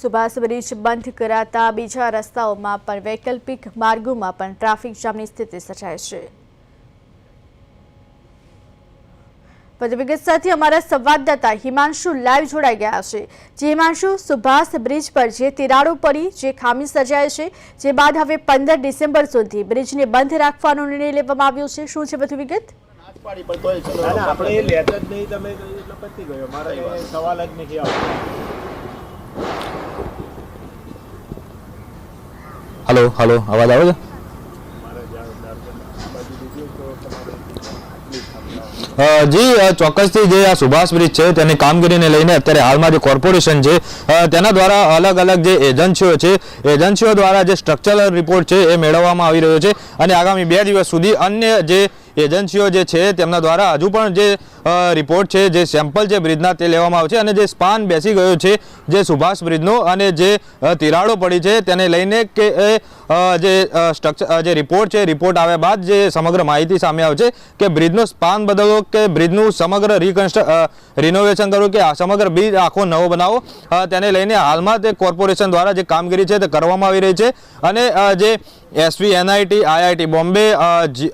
Subhash bridge બંધ કરાતા બીજા રસ્તાઓમાં પણ વૈકલ્પિક માર્ગોમાં પણ ટ્રાફિક જામની સ્થિતિ સર્જાય છે. વિગત સાથે અમારા સંવાદદાતા હિમાંશુ લાઈવ જોડાઈ ગયા છે. જે હિમાંશુ, સુભાષ બ્રિજ પર જે તિરાડો પડી, જે ખામી સર્જાય છે, જે બાદ હવે પંદર ડિસેમ્બર સુધી બ્રિજને બંધ રાખવાનો નિર્ણય લેવામાં આવ્યો છે. શું છે વધુ વિગત? આપણે લેતા જ નહીં, તમે પતી ગયો. મારા સવાલ જ નથી આવતો હલો હલો અવાજ આવે છે? જી ચોક્કસથી જે આ સુભાષ બ્રિજ છે તેની કામગીરીને લઈને અત્યારે હાલમાં જે કોર્પોરેશન છે તેના દ્વારા અલગ અલગ જે એજન્સીઓ છે, એજન્સીઓ દ્વારા જે સ્ટ્રક્ચરલ રિપોર્ટ છે એ મેળવવામાં આવી રહ્યો છે. અને આગામી બે દિવસ સુધી અન્ય જે એજન્સીઓ જે છે તેમના દ્વારા હજુ પણ જે રિપોર્ટ છે, જે સેમ્પલ છે બ્રિજના તે લેવામાં આવશે અને જે સ્પાન બેસી ગયો છે, જે સુભાષ બ્રિજનો અને જે તિરાડો પડી છે, તેને લઈને કે જે સ્ટ્રક્ચર જે રિપોર્ટ છે રિપોર્ટ આવ્યા બાદ જે સમગ્ર માહિતી સામે આવશે કે બ્રિજનો સ્પાન બદલવો કે બ્રિજનું સમગ્ર રિકન્સ્ટ રિનોવેશન કરવું કે સમગ્ર બ્રિજ આખો નવો બનાવો તેને લઈને હાલમાં તે કોર્પોરેશન દ્વારા જે કામગીરી છે તે કરવામાં આવી રહી છે. અને જે S V N I T IIT Bombay જી-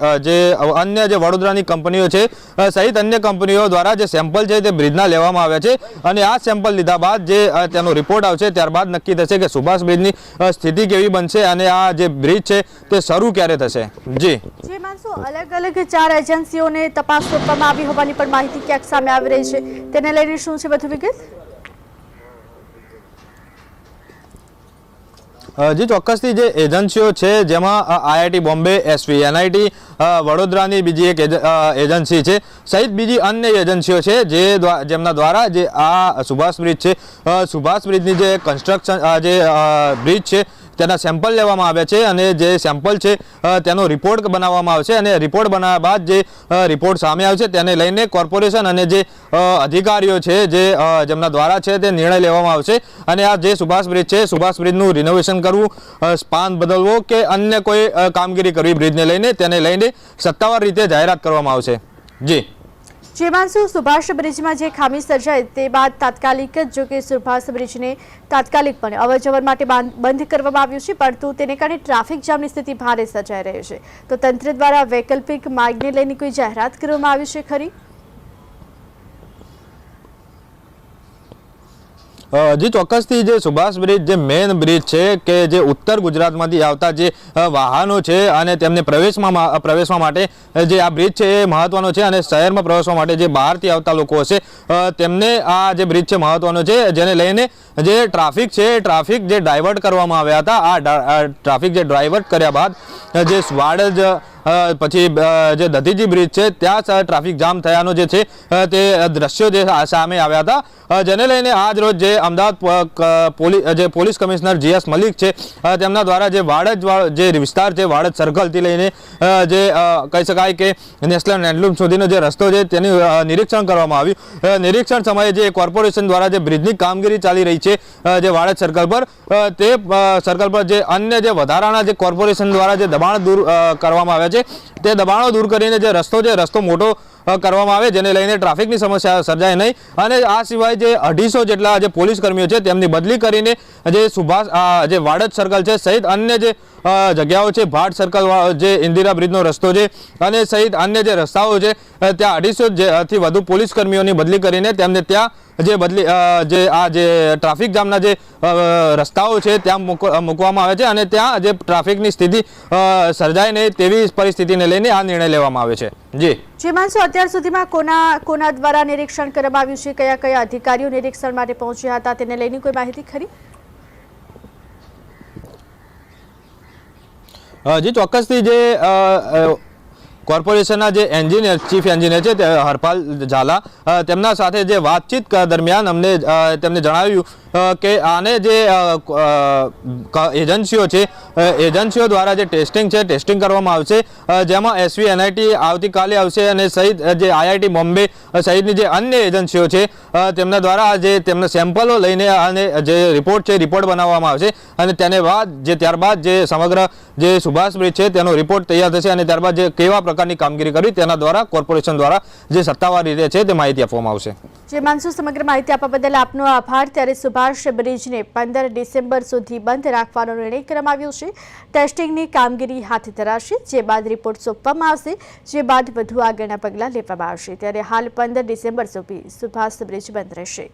અન્ય જે વડોદરાની કંપનીઓ છે સહિત અન્ય કંપનીઓ દ્વારા જે સેમ્પલ છે તે બ્રિજના લેવામાં આવ્યા છે અને આ સેમ્પલ લીધા બાદ જે તેનો રિપોર્ટ આવશે ત્યારબાદ નક્કી થશે કે સુભાષ બ્રિજની સ્થિતિ કેવી બનશે અને આ જે બ્રિજ છે તે શરૂ ક્યારે થશે? જી. જે અલગ અલગ ચાર એજન્સીઓને તપાસ સોંપવામાં આવી હોવાની પણ માહિતી ક્યાંક સામે આવી રહી છે. તેને લઈને શું છે બધું વિગત? જી ચોક્કસથી જે એજન્સીઓ છે, જેમાં આઈઆઈટી બોમ્બે એસવી એનઆઈટી વડોદરાની બીજી એક એજ- એજન્સી છે, સહિત બીજી અન્ય એજન્સીઓ છે, જે જેમના દ્વારા જે આ સુભાષ બ્રિજ છે સુભાષ બ્રિજની જે કન્સ્ટ્રક્શન જે બ્રિજ છે તેના સેમ્પલ લેવામાં આવ્યા છે અને જે સેમ્પલ છે તેનો રિપોર્ટ બનાવવામાં આવશે અને રિપોર્ટ બનાવ્યા બાદ જે રિપોર્ટ સામે આવશે તેને લઈને કોર્પોરેશન અને જે અધિકારીઓ છે જેમના દ્વારા છે તે નિર્ણય લેવામાં આવશે. અને આ જે સુભાષ બ્રિજ છે, સુભાષ બ્રિજનું રિનોવેશન કરવું સ્પાન બદલવો કે અન્ય કોઈ કામગીરી કરવી બ્રિજને લઈને તેને લઈને સત્તાવાર રીતે જાહેરાત કરવામાં આવશે. જી. જે માણસો સુભાષ બ્રિજમાં જે ખામી સર્જાય તે બાદ તાત્કાલિક, જ જો કે સુભાષ બ્રિજને તાત્કાલિકપણે અવરજવર માટે બંધ કરવામાં આવ્યું છે, પરંતુ તેને કારણે ટ્રાફિક જામની સ્થિતિ ભારે સર્જાઈ રહી છે. તો તંત્ર દ્વારા વૈકલ્પિક માર્ગને લઈને કોઈ જાહેરાત કરવામાં આવી છે ખરી? અ, જી ચોક્કસથી જે સુભાષ બ્રિજ જે મેઇન બ્રિજ છે કે જે ઉત્તર ગુજરાતમાંથી આવતા જે વાહનો છે અને તેમને પ્રવેશમાં પ્રવેશવા માટે જે આ બ્રિજ છે એ મહત્વનો છે અને શહેરમાં પ્રવેશવા માટે જે બહારથી આવતા લોકો હશે તેમને આ જે બ્રિજ છે મહત્વનો છે જેને લઈને જે ટ્રાફિક છે એ ટ્રાફિક જે ડાયવર્ટ કરવામાં આવ્યા હતા, આ ટ્રાફિક જે ડાયવર્ટ કર્યા બાદ, જે સ્વાડજ પછી જે દધીજી બ્રિજ છે, ત્યાં ટ્રાફિક જામ થયાનો જે છે તે દ્રશ્યો જે સામે આવ્યા હતા. જેને લઈને આજ રોજ જે અમદાવાદ જે પોલીસ કમિશનર જીએસ મલિક છે તેમના દ્વારા જે વાડજ જે વિસ્તાર છે, વાડજ સર્કલથી લઈને જે કહી શકાય કે નેશનલ હેન્ડલૂમ સુધીનો જે રસ્તો છે, તેનું નિરીક્ષણ કરવામાં આવ્યું. નિરીક્ષણ સમયે જે કોર્પોરેશન દ્વારા જે બ્રિજની કામગીરી ચાલી રહી છે અ, જે વાડજ સર્કલ પર તે સર્કલ પર જે અન્ય જે વધારાના જે કોર્પોરેશન દ્વારા જે દબાણ દૂર કરવામાં આવ્યા છે તે દબાણો દૂર કરીને જે રસ્તો છે રસ્તો મોટો કરવામાં આવે જેને લઈને ટ્રાફિકની સમસ્યા સર્જાય નહીં. અને આ સિવાય જે અઢીસો જેટલા જે પોલીસ કર્મીઓ છે, તેમની બદલી કરીને જે સુભાષ જે વાડજ સર્કલ છે, સહિત અન્ય જે જગ્યાઓ છે, ભાટ સર્કલ જે ઇન્દિરા બ્રિજનો રસ્તો છે, અને સહિત અન્ય જે રસ્તાઓ છે ત્યાં અઢીસો થી વધુ પોલીસ કર્મીઓની બદલી કરીને તેમને ત્યાં જે બદલી જે આ જે ટ્રાફિક જામના જે રસ્તાઓ છે, ત્યાં મૂકો- મૂકવામાં આવે છે અને ત્યાં જે ટ્રાફિકની સ્થિતિ સર્જાય નહીં તેવી પરિસ્થિતિને લઈને આ નિર્ણય લેવામાં આવે છે. જી. જે માણસો અત્યાર સુધીમાં કોના કોના દ્વારા નિરીક્ષણ કરવામાં આવ્યું છે, કયા કયા અધિકારીઓ નિરીક્ષણ માટે પહોંચ્યા હતા, તેને લઈને કોઈ માહિતી ખરી? જી ચોક્કસથી જે કોર્પોરેશનના જે એન્જિનિયર, ચીફ એન્જિનિયર છે તે હરપાલ ઝાલા તેમના સાથે જે વાતચીત દરમિયાન અમને તેમને જણાવ્યું કે આને જે એજન્સીઓ છે એજન્સીઓ દ્વારા જે ટેસ્ટિંગ છે, ટેસ્ટિંગ કરવામાં આવશે જેમાં એસવી, એનઆઈટી આવતીકાલે આવશે અને સહિત જે આઈઆઈટી બોમ્બે સહિતની જે અન્ય એજન્સીઓ છે તેમના દ્વારા જે તેમના સેમ્પલો લઈને અને જે રિપોર્ટ છે, રિપોર્ટ બનાવવામાં આવશે અને તેને બાદ જે ત્યારબાદ જે સમગ્ર જે સુભાષ છે, તેનો રિપોર્ટ તૈયાર થશે અને ત્યારબાદ જે કેવા પ્રકારની કામગીરી કરી, તેના દ્વારા કોર્પોરેશન દ્વારા જે સત્તાવાર રીતે છે, તે માહિતી આપવામાં આવશે. જે માનસુ સમગ્ર માહિતી આપવા બદલ આપનો આભાર. ત્યારે સુભાષ બ્રિજને પંદર ડિસેમ્બર સુધી બંધ રાખવાનો નિર્ણય કરવામાં આવ્યો છે. ટેસ્ટિંગની કામગીરી હાથ ધરાશે, જે બાદ રિપોર્ટ સોંપવામાં આવશે, જે બાદ વધુ આગળના પગલાં લેવામાં આવશે. ત્યારે હાલ પંદર ડિસેમ્બર સુધી સુભાષ બ્રિજ બંધ રહેશે.